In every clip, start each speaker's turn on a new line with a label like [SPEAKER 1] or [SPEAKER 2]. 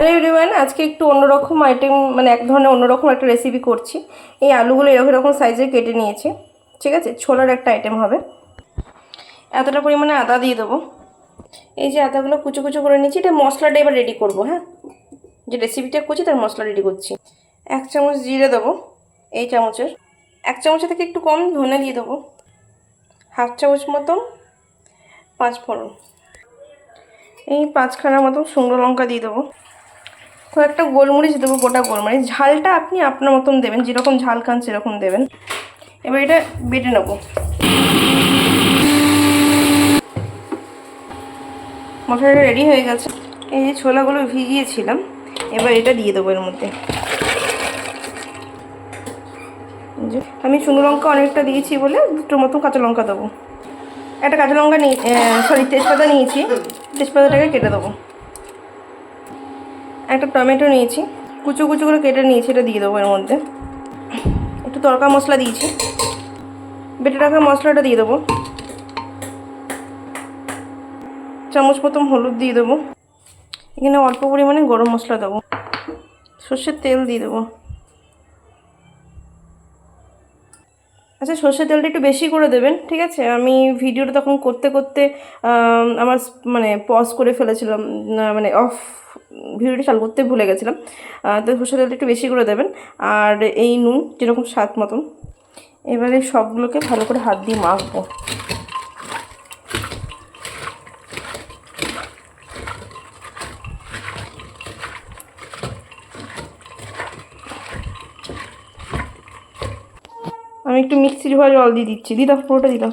[SPEAKER 1] Everyone আজকে একটু অন্যরকম আইটেম মানে এক ধরনের অন্যরকম একটা রেসিপি করছি। এই আলুগুলো এরকম এরকম সাইজে কেটে নিয়েছি। ঠিক আছে? ছোলার একটা আইটেম হবে। এতটা পরিমাণে আদা দিয়ে দেবো। এই যে আদাগুলো কুচো কুচো করে নিয়েছি, এটা মশলাটা এবার রেডি করব হ্যাঁ? যে রেসিপিটা করছি, তার মশলা রেডি করছি। এক চামচ জিরে দেবো, এই চামচের। এক চামচের থেকে একটু কম ধনে দিয়ে দেবো। হাফ চামচ মতো পাঁচ ফোড়ন এই পাঁচখানা মতো শুকনো লঙ্কা দিয়ে দেবো। কয়েকটা গোলমরিচ দেবো, গোটা গোলমরিচ। ঝালটা আপনি আপনার মতন দেবেন, যেরকম ঝাল খান সেরকম দেবেন। এবার এটা বেটে নেব। মশলাটা রেডি হয়ে গেছে। এই যে ছোলাগুলো ভিজিয়েছিলাম, এবার এটা দিয়ে দেবো এর মধ্যে। আমি শুকনো লঙ্কা অনেকটা দিয়েছি বলে দুটোর মতো কাঁচা লঙ্কা দেবো। একটা কাঁচা লঙ্কা নিয়ে সরি তেজপাতা নিয়েছি। তেজপাতাটাকে কেটে দেবো। একটা টমেটো নিয়েছি, কুচো কুচো করে কেটে নিয়েছি, এটা দিয়ে দেবো এর মধ্যে। একটু তড়কা মশলা দিয়েছি, বেটে রাখা মশলাটা দিয়ে দেবো। চামচ মতন হলুদ দিয়ে দেবো। এখানে অল্প পরিমাণে গরম মশলা দেবো। সর্ষের তেল দিয়ে দেবো। আচ্ছা সর্ষের তেলটা একটু বেশি করে দেবেন, ঠিক আছে? আমি ভিডিওটা তখন করতে করতে আমার মানে পজ করে ফেলেছিলাম মানে অফ ভিডিওটা চালু করতে ভুলে গেছিলাম। তো সর্ষের তেলটা একটু বেশি করে দেবেন, আর এই নুন, যেরকম স্বাদ মতন। এবারে সবগুলোকে ভালো করে হাত দিয়ে মাখবো। আমি একটু মিক্সি ধোয়া জল দিয়ে দিচ্ছি। দিদাম পুরোটা দিলাম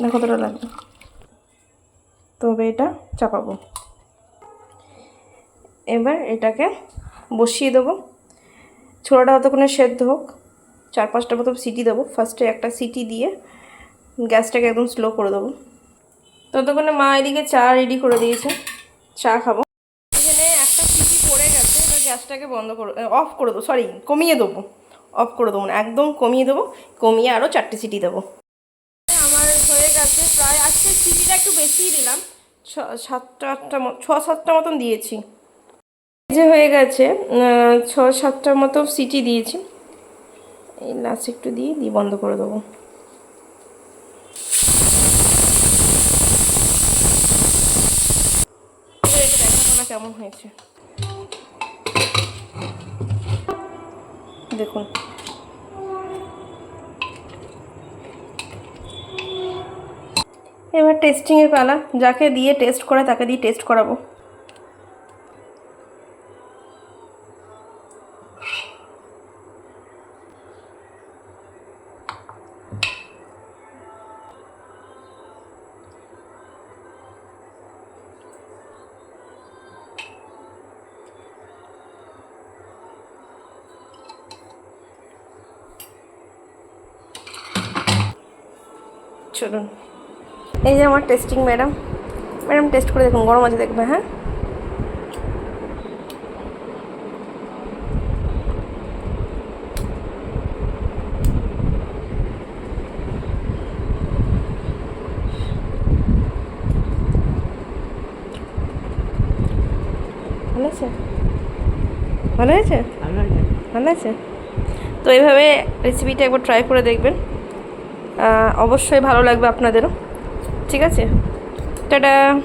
[SPEAKER 1] দেখো কতটা লাগবে তবে এটা চাপাবো। এবার এটাকে বসিয়ে দেবো। ছোলাটা অতক্ষণে সেদ্ধ হোক। চার পাঁচটা মতো সিটি দেবো। ফার্স্টে একটা সিটি দিয়ে গ্যাসটাকে একদম স্লো করে দেবো। ততক্ষণে মা এদিকে চা রেডি করে দিয়েছে। চা খাব এখানে একটা সিটি পড়ে গেছে এবার গ্যাসটাকে বন্ধ করে অফ করে দেবো সরি কমিয়ে দেবো অফ করে দেবো না একদম কমিয়ে দেবো কমিয়ে আরও চারটে সিটি দেবো। আমার হয়ে গেছে প্রায় আজকে সিটিটা একটু বেশিই দিলাম। ছ সাতটা আটটা ছ সাতটা মতন দিয়েছি। যে হয়ে গেছে ছ সাতটার মতো সিটি দিয়েছি। এই লাস্ট একটু দিয়ে দিয়ে বন্ধ করে দেবো। কেমন হয়েছে। দেখুন। এবার টেস্টিংয়ের পালা যাকে দিয়ে টেস্ট করে তাকে দিয়ে টেস্ট করাবো। চলুন। এই যে আমার টেস্টিং ম্যাডাম ম্যাডাম টেস্ট করে দেখুন গরম আছে দেখবে হ্যাঁ? ভালো আছে? ভালো হয়েছে ভালো আছে। তো এইভাবে রেসিপিটা একবার ট্রাই করে দেখবেন। অবশ্যই ভালো লাগবে আপনাদেরও। ঠিক আছে? টাটা।